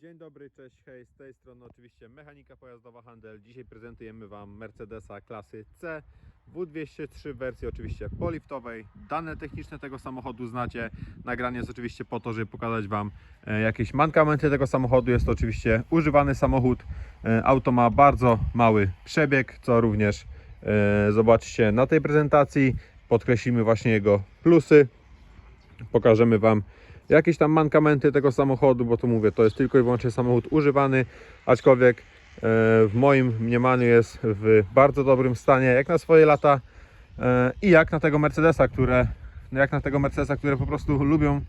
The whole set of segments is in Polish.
Dzień dobry, cześć, hej, z tej strony oczywiście Mechanika Pojazdowa Handel. Dzisiaj prezentujemy Wam Mercedesa klasy C W203 w wersji oczywiście poliftowej. Dane techniczne tego samochodu znacie. Nagranie jest oczywiście po to, żeby pokazać Wam e, jakieś mankamenty tego samochodu. Jest to oczywiście używany samochód. E, Auto ma bardzo mały przebieg, co również e, zobaczycie na tej prezentacji. Podkreślimy właśnie jego plusy. Pokażemy Wam jakieś tam mankamenty tego samochodu, bo to mówię, to jest tylko i wyłącznie samochód używany, aczkolwiek e, w moim mniemaniu jest w bardzo dobrym stanie, jak na swoje lata e, i jak na tego Mercedesa, które jak na tego Mercedesa, które po prostu lubią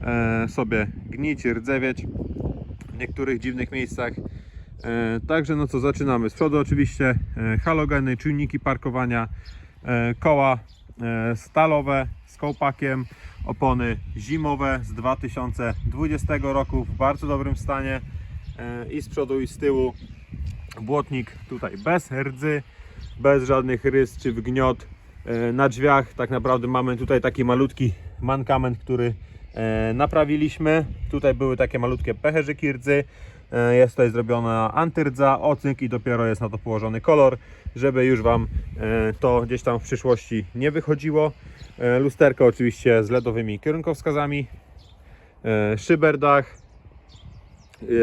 e, sobie gnić, rdzewieć w niektórych dziwnych miejscach. Także no co, zaczynamy. Z przodu oczywiście halogeny, czujniki parkowania, koła stalowe z kołpakiem, opony zimowe z 2020 roku w bardzo dobrym stanie e, i z przodu i z tyłu błotnik tutaj bez rdzy, bez żadnych rys czy wgniot E, na drzwiach. Tak naprawdę mamy tutaj taki malutki mankament, który e, naprawiliśmy. Tutaj były takie malutkie pecherzyki rdzy E, jest tutaj zrobiona antydza, ocynk i dopiero jest na to położony kolor, żeby już Wam e, to gdzieś tam w przyszłości nie wychodziło. E, Lusterko oczywiście z LEDowymi kierunkowskazami, e, szyberdach,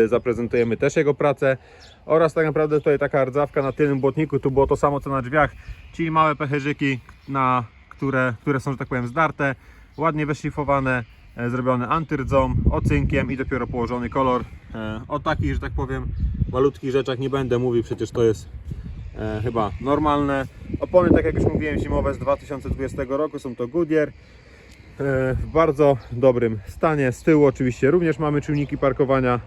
E, zaprezentujemy też jego pracę. Oraz tak naprawdę tutaj taka rdzawka na tylnym błotniku, tu było to samo co na drzwiach, czyli małe pecherzyki, na które, które są, że tak powiem, zdarte, ładnie wyszlifowane, e, zrobione antyrdzą, ocynkiem i dopiero położony kolor. E, O takich, że tak powiem, malutkich rzeczach nie będę mówił, przecież to jest e, chyba normalne. Opony, tak jak już mówiłem, zimowe z 2020 roku, są to Goodyear. W bardzo dobrym stanie. Z tyłu oczywiście również mamy czujniki parkowania,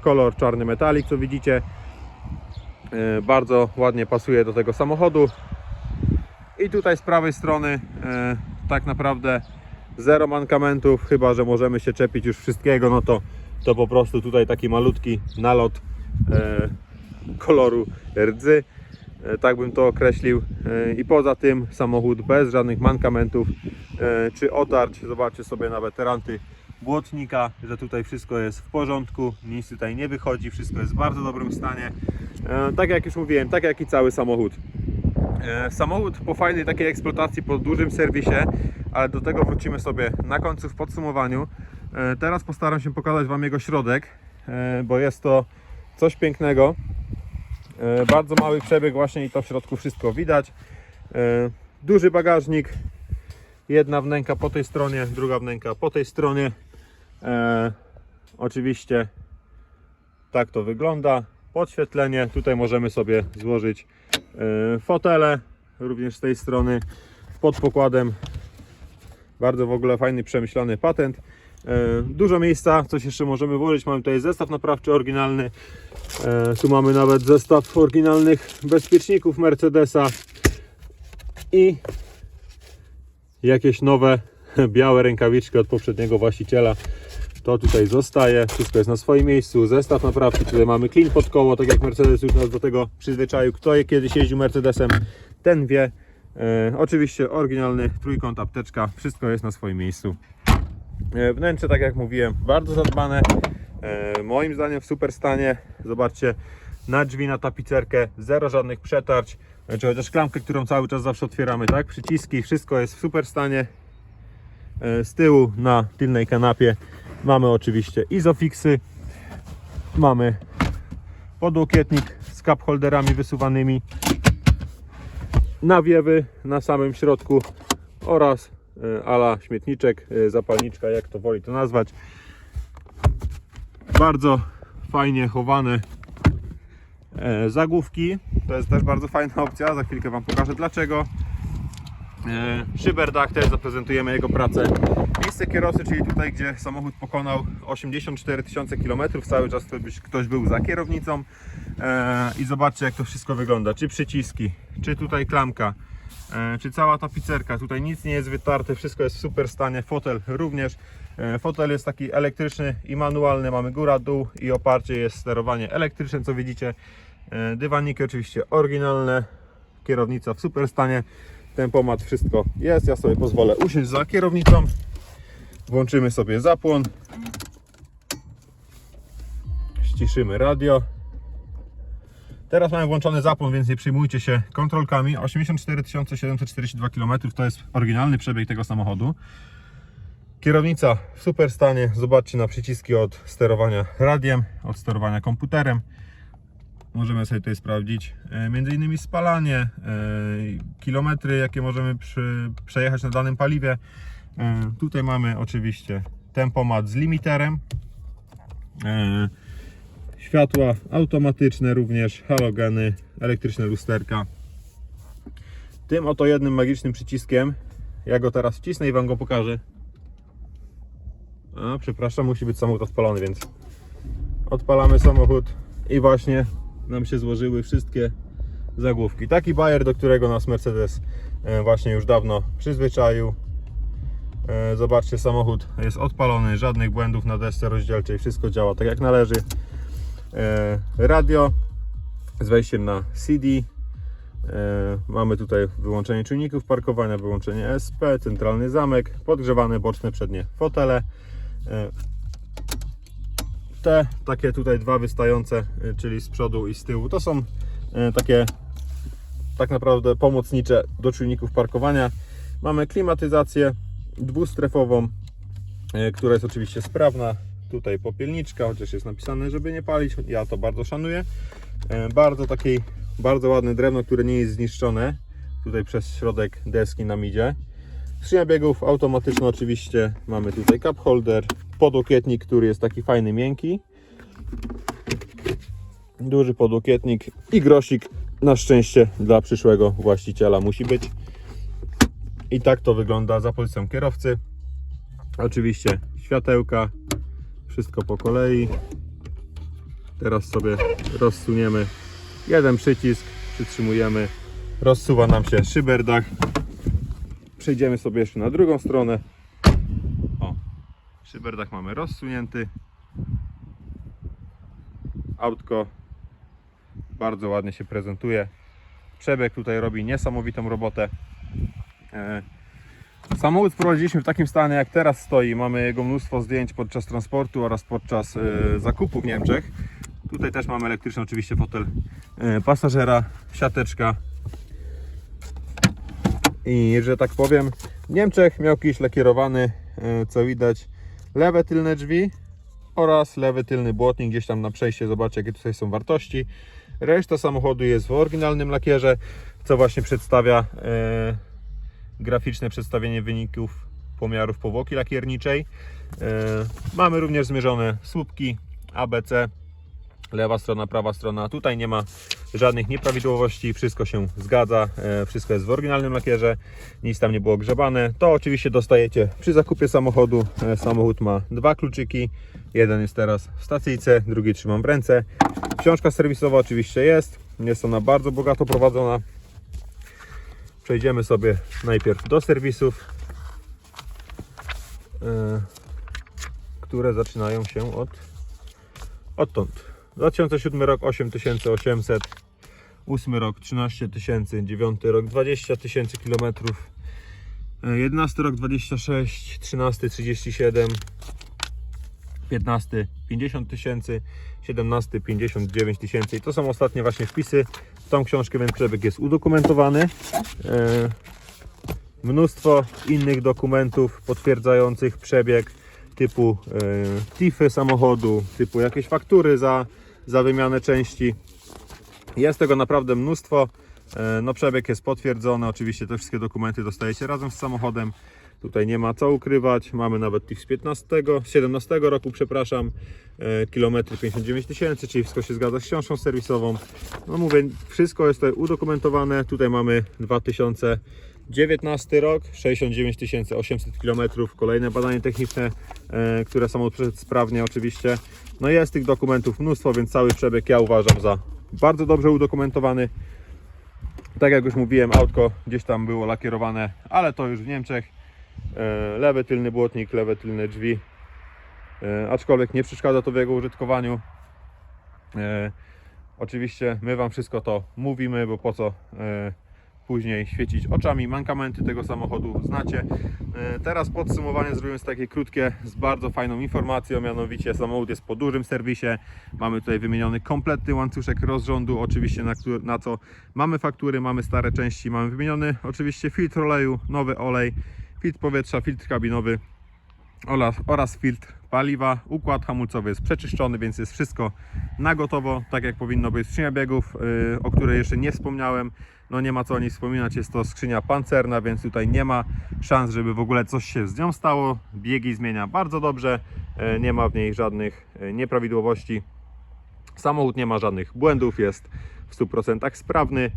kolor czarny metalik, co widzicie. Bardzo ładnie pasuje do tego samochodu. I tutaj z prawej strony tak naprawdę zero mankamentów, chyba że możemy się czepić już wszystkiego, no to, to po prostu tutaj taki malutki nalot e, koloru rdzy. E, tak bym to określił. E, I poza tym samochód bez żadnych mankamentów e, czy otarć. Zobaczcie sobie na weteranty błotnika, że tutaj wszystko jest w porządku, nic tutaj nie wychodzi, wszystko jest w bardzo dobrym stanie. E, Tak jak już mówiłem, tak jak i cały samochód. E, Samochód po fajnej takiej eksploatacji, po dużym serwisie, ale do tego wrócimy sobie na końcu w podsumowaniu. E, Teraz postaram się pokazać Wam jego środek, e, bo jest to coś pięknego. E, Bardzo mały przebieg właśnie i to w środku wszystko widać. Duży bagażnik, jedna wnęka po tej stronie, druga wnęka po tej stronie. Oczywiście tak to wygląda. Podświetlenie, tutaj możemy sobie złożyć fotele, również z tej strony pod pokładem. Bardzo w ogóle fajny, przemyślany patent. E, Dużo miejsca, coś jeszcze możemy włożyć. Mamy tutaj zestaw naprawczy oryginalny. E, Tu mamy nawet zestaw oryginalnych bezpieczników Mercedesa i jakieś nowe białe rękawiczki od poprzedniego właściciela. To tutaj zostaje, wszystko jest na swoim miejscu. Zestaw naprawczy, tutaj mamy klin pod koło, tak jak Mercedes już nas do tego przyzwyczaił. Kto je kiedyś jeździł Mercedesem, ten wie. E, oczywiście oryginalny trójkąt, apteczka, wszystko jest na swoim miejscu. E, Wnętrze, tak jak mówiłem, bardzo zadbane. E, moim zdaniem w super stanie. Zobaczcie, na drzwi, na tapicerkę, zero żadnych przetarć. Znaczy chociaż klamkę, którą cały czas zawsze otwieramy, tak? Przyciski, wszystko jest w super stanie. Z tyłu na tylnej kanapie mamy oczywiście izofixy. Mamy podłokietnik z cup holderami wysuwanymi. Nawiewy na samym środku oraz e, ala śmietniczek, e, zapalniczka, jak to woli to nazwać. Bardzo fajnie chowane e, zagłówki. To jest też bardzo fajna opcja. Za chwilkę Wam pokażę dlaczego. Szyberdach też zaprezentujemy jego pracę. Miejsce kierowcy, czyli tutaj, gdzie samochód pokonał 84 tysiące km, cały czas ktoś, był za kierownicą. E, I zobaczcie, jak to wszystko wygląda. Czy przyciski, czy tutaj klamka, e, czy cała tapicerka. Tutaj nic nie jest wytarte, wszystko jest w super stanie. Fotel również. E, Fotel jest taki elektryczny i manualny. Mamy góra, dół i oparcie jest sterowanie elektryczne, co widzicie. Dywaniki oczywiście oryginalne. Kierownica w super stanie. Tempomat, wszystko jest. Ja sobie pozwolę usiąść za kierownicą. Włączymy sobie zapłon. ściszymy radio. Teraz mamy włączony zapłon, więc nie przyjmujcie się kontrolkami. 84 742 km to jest oryginalny przebieg tego samochodu. Kierownica w super stanie. Zobaczcie na przyciski od sterowania radiem, od sterowania komputerem. Możemy sobie tutaj sprawdzić e, między innymi spalanie, e, kilometry jakie możemy przy, przejechać na danym paliwie. E, Tutaj mamy oczywiście tempomat z limiterem. E, Światła automatyczne również, halogeny, elektryczne lusterka. Tym oto jednym magicznym przyciskiem, ja go teraz wcisnę i Wam go pokażę. A, przepraszam, musi być samochód odpalony, więc odpalamy samochód i właśnie nam się złożyły wszystkie zagłówki. Taki bajer, do którego nas Mercedes e, właśnie już dawno przyzwyczaił. E, Zobaczcie, samochód jest odpalony, żadnych błędów na desce rozdzielczej, wszystko działa tak jak należy. E, Radio z wejściem na CD. E, Mamy tutaj wyłączenie czujników parkowania, wyłączenie SP, centralny zamek, podgrzewane boczne przednie fotele. Te takie tutaj dwa wystające, czyli z przodu i z tyłu, to są takie tak naprawdę pomocnicze do czujników parkowania. Mamy klimatyzację dwustrefową, e, która jest oczywiście sprawna. Tutaj popielniczka, chociaż jest napisane, żeby nie palić. Ja to bardzo szanuję. E, Bardzo taki, bardzo ładne drewno, które nie jest zniszczone. Tutaj przez środek deski nam idzie. Skrzynia biegów automatyczna oczywiście. Mamy tutaj cup holder, podłokietnik, który jest taki fajny, miękki. Duży podłokietnik i grosik na szczęście dla przyszłego właściciela musi być. I tak to wygląda za pozycją kierowcy. Oczywiście światełka, wszystko po kolei. Teraz sobie rozsuniemy jeden przycisk, przytrzymujemy, rozsuwa nam się szyberdach. Przejdziemy sobie jeszcze na drugą stronę. O, szyberdach mamy rozsunięty. Autko bardzo ładnie się prezentuje. Przebieg tutaj robi niesamowitą robotę. E, Samochód wprowadziliśmy w takim stanie jak teraz stoi. Mamy jego mnóstwo zdjęć podczas transportu oraz podczas e, zakupu w Niemczech. Tutaj też mamy elektryczny oczywiście fotel e, pasażera, siateczka. I że tak powiem, w Niemczech miał kiś lakierowany, co widać, lewe tylne drzwi oraz lewy tylny błotnik gdzieś tam na przejście. Zobaczcie jakie tutaj są wartości. Reszta samochodu jest w oryginalnym lakierze, co właśnie przedstawia graficzne przedstawienie wyników pomiarów powłoki lakierniczej. E, Mamy również zmierzone słupki ABC, lewa strona, prawa strona. Tutaj nie ma żadnych nieprawidłowości, wszystko się zgadza, e, wszystko jest w oryginalnym lakierze, nic tam nie było grzebane. To oczywiście dostajecie przy zakupie samochodu. E, Samochód ma dwa kluczyki, jeden jest teraz w stacyjce, drugi trzymam w ręce. Książka serwisowa oczywiście jest, jest ona bardzo bogato prowadzona. Przejdziemy sobie najpierw do serwisów, e, które zaczynają się od odtąd. 2007 rok 8800, 8 rok 13 tysięcy, 9 rok 20 tysięcy kilometrów, e, 11 rok 26, 13 37, 15 50 tysięcy, 17 59 tysięcy i to są ostatnie właśnie wpisy tą książkę, więc przebieg jest udokumentowany. E, Mnóstwo innych dokumentów potwierdzających przebieg typu e, TIFy samochodu, typu jakieś faktury za, za wymianę części. Jest tego naprawdę mnóstwo. E, No przebieg jest potwierdzony, oczywiście te wszystkie dokumenty dostajecie razem z samochodem. Tutaj nie ma co ukrywać. Mamy nawet TIF z 15, 17 roku, przepraszam. E, Kilometry 59 tysięcy, czyli wszystko się zgadza z książką serwisową. No mówię, wszystko jest tutaj udokumentowane. Tutaj mamy 2019 rok, 69 800 km. Kolejne badanie techniczne, e, które przeszedł sprawnie oczywiście. No jest tych dokumentów mnóstwo, więc cały przebieg ja uważam za bardzo dobrze udokumentowany. Tak jak już mówiłem, autko gdzieś tam było lakierowane, ale to już w Niemczech. E, Lewy tylny błotnik, lewe tylne drzwi. E, Aczkolwiek nie przeszkadza to w jego użytkowaniu. E, Oczywiście my Wam wszystko to mówimy, bo po co później świecić oczami. Mankamenty tego samochodu znacie. Teraz podsumowanie zrobimy z takie krótkie, z bardzo fajną informacją, mianowicie samochód jest po dużym serwisie. Mamy tutaj wymieniony kompletny łańcuszek rozrządu, oczywiście na, na co mamy faktury, mamy stare części, mamy wymieniony oczywiście filtr oleju, nowy olej, filtr powietrza, filtr kabinowy oraz, oraz filtr paliwa. Układ hamulcowy jest przeczyszczony, więc jest wszystko na gotowo, tak jak powinno być. Skrzynia biegów, yy, o której jeszcze nie wspomniałem, no nie ma co o niej wspominać, jest to skrzynia pancerna, więc tutaj nie ma szans, żeby w ogóle coś się z nią stało. Biegi zmienia bardzo dobrze, yy, nie ma w niej żadnych yy, nieprawidłowości. Samochód nie ma żadnych błędów, jest w 100% sprawny.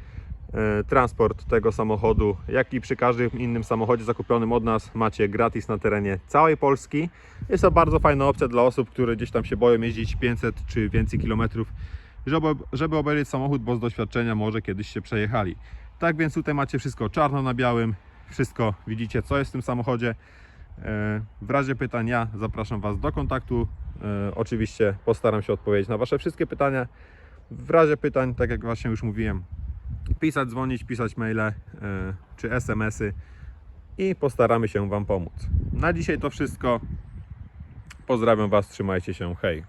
E, Transport tego samochodu, jak i przy każdym innym samochodzie zakupionym od nas, macie gratis na terenie całej Polski. Jest to bardzo fajna opcja dla osób, które gdzieś tam się boją jeździć 500 czy więcej kilometrów, żeby, żeby obejrzeć samochód, bo z doświadczenia może kiedyś się przejechali. Tak więc tutaj macie wszystko czarno na białym, wszystko widzicie, co jest w tym samochodzie. E, W razie pytań ja zapraszam Was do kontaktu. E, Oczywiście postaram się odpowiedzieć na Wasze wszystkie pytania. W razie pytań, tak jak właśnie już mówiłem, pisać, dzwonić, pisać maile e, czy SMS-y i postaramy się Wam pomóc. Na dzisiaj to wszystko. Pozdrawiam Was, trzymajcie się, hej.